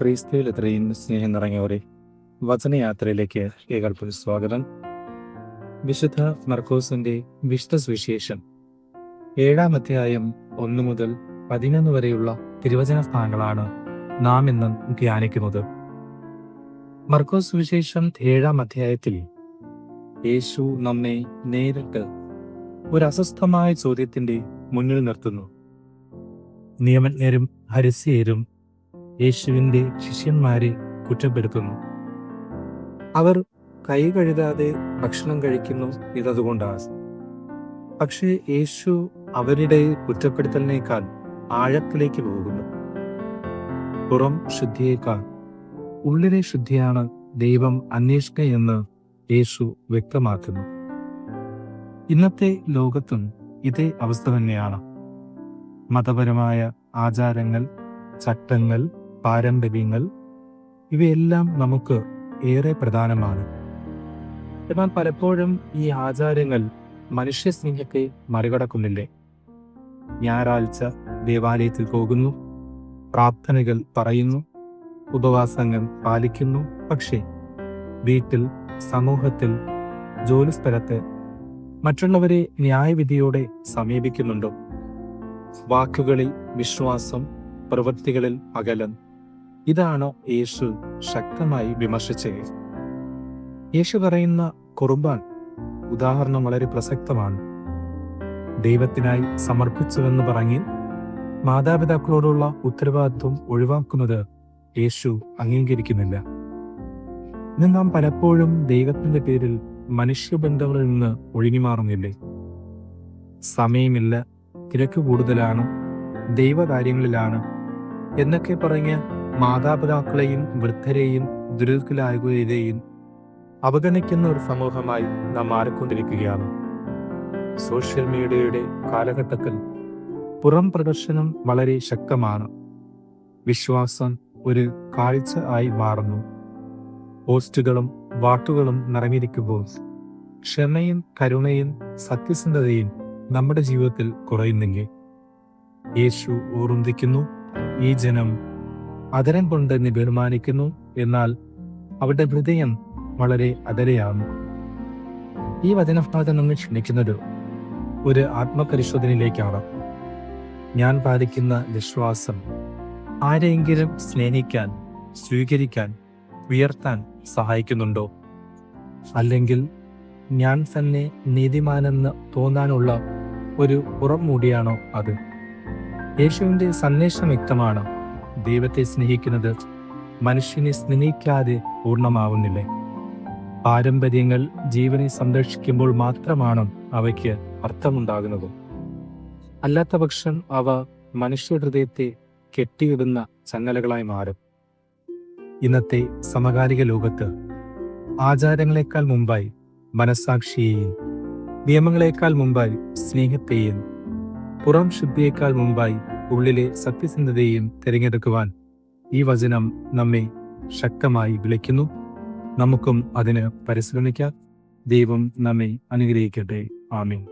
ക്രിസ്തുവിൽ ഇത്രയും സ്നേഹം നിറഞ്ഞവരെ വചനയാത്രയിലേക്ക് ഏകൾപ്പ് സ്വാഗതം. വിശുദ്ധ മർക്കോസിന്റെ വിശുദ്ധ സുവിശേഷം ഏഴാം അധ്യായം ഒന്നു മുതൽ പതിനൊന്ന് വരെയുള്ള തിരുവചന സ്ഥാനങ്ങളാണ് നാം ഇന്ന് ധ്യാനിക്കുന്നത്. മർക്കോസ് സുവിശേഷം ഏഴാം അധ്യായത്തിൽ യേശു നമ്മെ നേരിട്ട് ഒരു അസ്വസ്ഥമായ ചോദ്യത്തിന്റെ മുന്നിൽ നിർത്തുന്നു. നിയമജ്ഞരും ഹരിസ്യരും യേശുവിന്റെ ശിഷ്യന്മാരെ കുറ്റപ്പെടുത്തുന്നു. അവർ കൈ കഴുകാതെ ഭക്ഷണം കഴിക്കുന്നു ഇതതുകൊണ്ടാണ് പക്ഷേ യേശു അവരുടെ കുറ്റപ്പെടുത്തലിനേക്കാൾ ആഴത്തിലേക്ക് പോകുന്നു. പുറം ശുദ്ധിയേക്കാൾ ഉള്ളിലെ ശുദ്ധിയാണ് ദൈവം അന്വേഷിക്കുകയെന്ന് യേശു വ്യക്തമാക്കുന്നു. ഇന്നത്തെ ലോകത്തും ഇതേ അവസ്ഥ തന്നെയാണ്. മതപരമായ ആചാരങ്ങൾ ചട്ടങ്ങൾ പാരമ്പര്യങ്ങൾ ഇവയെല്ലാം നമുക്ക് ഏറെ പ്രധാനമാണ്. എന്നാൽ പലപ്പോഴും ഈ ആചാരങ്ങൾ മനുഷ്യ സ്നേഹത്തെ മറികടക്കുന്നില്ലേ? ഞായറാഴ്ച ദേവാലയത്തിൽ പോകുന്നു പ്രാർത്ഥനകൾ പറയുന്നു ഉപവാസങ്ങൾ പാലിക്കുന്നു. പക്ഷേ വീട്ടിൽ സമൂഹത്തിൽ ജോലിസ്ഥലത്ത് മറ്റുള്ളവരെ ന്യായവിധിയോടെ സമീപിക്കുന്നുണ്ടോ? വാക്കുകളിൽ വിശ്വാസം പ്രവൃത്തികളിൽ അകലം ഇതാണ് യേശു ശക്തമായി വിമർശിച്ചത് യേശു പറയുന്ന കുർബാൻ ഉദാഹരണം വളരെ പ്രസക്തമാണ്. ദൈവത്തിനായി സമർപ്പിച്ചുവെന്ന് പറഞ്ഞ് മാതാപിതാക്കളോടുള്ള ഉത്തരവാദിത്വം ഒഴിവാക്കുന്നത് യേശു അംഗീകരിക്കുന്നില്ല. ഇന്ന് നാം പലപ്പോഴും ദൈവത്തിന്റെ പേരിൽ മനുഷ്യബന്ധങ്ങളിൽ നിന്ന് ഒഴുകിമാറുന്നില്ലേ സമയമില്ല തിരക്ക് കൂടുതലാണ് ദൈവകാര്യങ്ങളിലാണ് എന്നൊക്കെ പറഞ്ഞ് മാതാപിതാക്കളെയും വൃദ്ധരെയും ദുരിതത്തിലായവരെയും അവഗണിക്കുന്ന ഒരു സമൂഹമായി നാം മാറിക്കൊണ്ടിരിക്കുകയാണ്. സോഷ്യൽ മീഡിയയുടെ കാലഘട്ടത്തിൽ പുറം പ്രദർശനം വളരെ ശക്തമാണ്. വിശ്വാസം ഒരു കാഴ്ച ആയി മാറുന്നു. പോസ്റ്റുകളും വാക്കുകളും നിറഞ്ഞിരിക്കുമ്പോൾ ക്ഷമയും കരുണയും സത്യസന്ധതയും നമ്മുടെ ജീവിതത്തിൽ കുറയുന്നില്ലേ? യേശു ഓർമ്മിക്കുന്നു ഈ ജനം അതരം കൊണ്ട് എന്നെ ബഹുമാനിക്കുന്നു. എന്നാൽ അവരുടെ ഹൃദയം വളരെ അതരയാണ് ഈ വചനഭാഗം നമ്മൾ ക്ഷണിക്കുന്നത് ഒരു ആത്മപരിശോധനയിലേക്കാണ്. ഞാൻ പാലിക്കുന്ന വിശ്വാസം ആരെങ്കിലും സ്നേഹിക്കാൻ സ്വീകരിക്കാൻ ഉയർത്താൻ സഹായിക്കുന്നുണ്ടോ? അല്ലെങ്കിൽ ഞാൻ തന്നെ നീതിമാനെന്ന് തോന്നാനുള്ള ഒരു പുറം മൂടിയാണോ അത്? യേശുവിന്റെ സന്ദേശം വ്യക്തമാണ്. ദൈവത്തെ സ്നേഹിക്കുന്നത് മനുഷ്യനെ സ്നേഹിക്കാതെ പൂർണമാവുന്നില്ലേ? പാരമ്പര്യങ്ങൾ ജീവനെ സംരക്ഷിക്കുമ്പോൾ മാത്രമാണ് അവയ്ക്ക് അർത്ഥമുണ്ടാകുന്നത്? അല്ലാത്ത പക്ഷം അവ മനുഷ്യ ഹൃദയത്തെ കെട്ടിയിടുന്ന ചങ്ങലകളായി മാറും. ഇന്നത്തെ സമകാലിക ലോകത്ത് ആചാരങ്ങളെക്കാൾ മുമ്പായി മനസാക്ഷിയെയും നിയമങ്ങളെക്കാൾ മുമ്പായി സ്നേഹത്തെയും പുറം ശുദ്ധിയേക്കാൾ മുമ്പായി ഉള്ളിലെ സത്യസന്ധതയും തിരഞ്ഞെടുക്കുവാൻ ഈ വചനം നമ്മെ ശക്തമായി വിളിക്കുന്നു. നമുക്കും അതിന് പരിശ്രമിക്കാം. ദൈവം നമ്മെ അനുഗ്രഹിക്കട്ടെ. ആമീൻ.